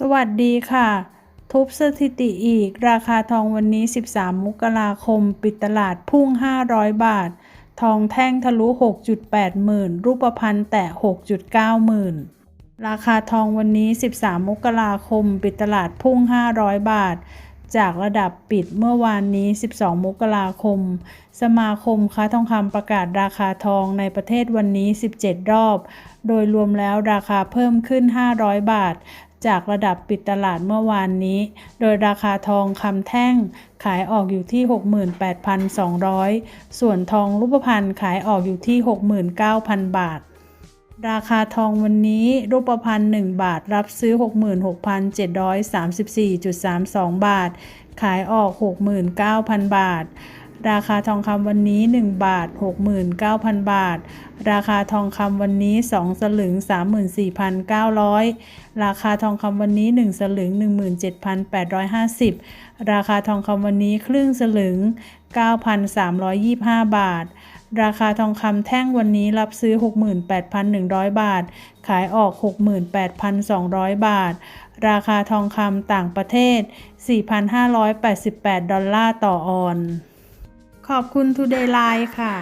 สวัสดีค่ะ ทุบสถิติอีก ราคาทองวันนี้ 13 มกราคม ปิดตลาดพุ่ง 500 บาท ทองแท่งทะลุ 6.8 หมื่น รูปพรรณแตะ 6.9 หมื่น ราคาทองวันนี้ 13 มกราคม ปิดตลาดพุ่ง 500 บาท จากระดับปิดเมื่อวานนี้ 12 มกราคม สมาคมค้าทองคำประกาศราคาทองในประเทศวันนี้ 17 รอบ โดยรวมแล้วราคาเพิ่มขึ้น 500 บาท จากระดับปิดตลาดเมื่อวานนี้ โดยราคาทองคำแท่งขายออกอยู่ที่ 68,200 ส่วนทองรูปพรรณขายออกอยู่ที่ 69,000 บาท ราคาทองวันนี้รูปพรรณ1บาทรับซื้อ 66,734.32 บาท ขายออก 69,000 บาท ราคาทองคำวันนี้ 1 บาท 69,000 บาท ราคาทองคำวันนี้ 2 สลึง 34,900 ราคาทองคำวันนี้ 1 สลึง 17,850 ราคาทองคำวันนี้ครึ่งสลึง 9,325 บาท ราคาทองคำแท่งวันนี้รับซื้อ 68,100 บาท ขายออก 68,200 บาท ราคาทองคำต่างประเทศ 4,588 ดอลลาร์ต่อออน ขอบคุณ Today Line ค่ะ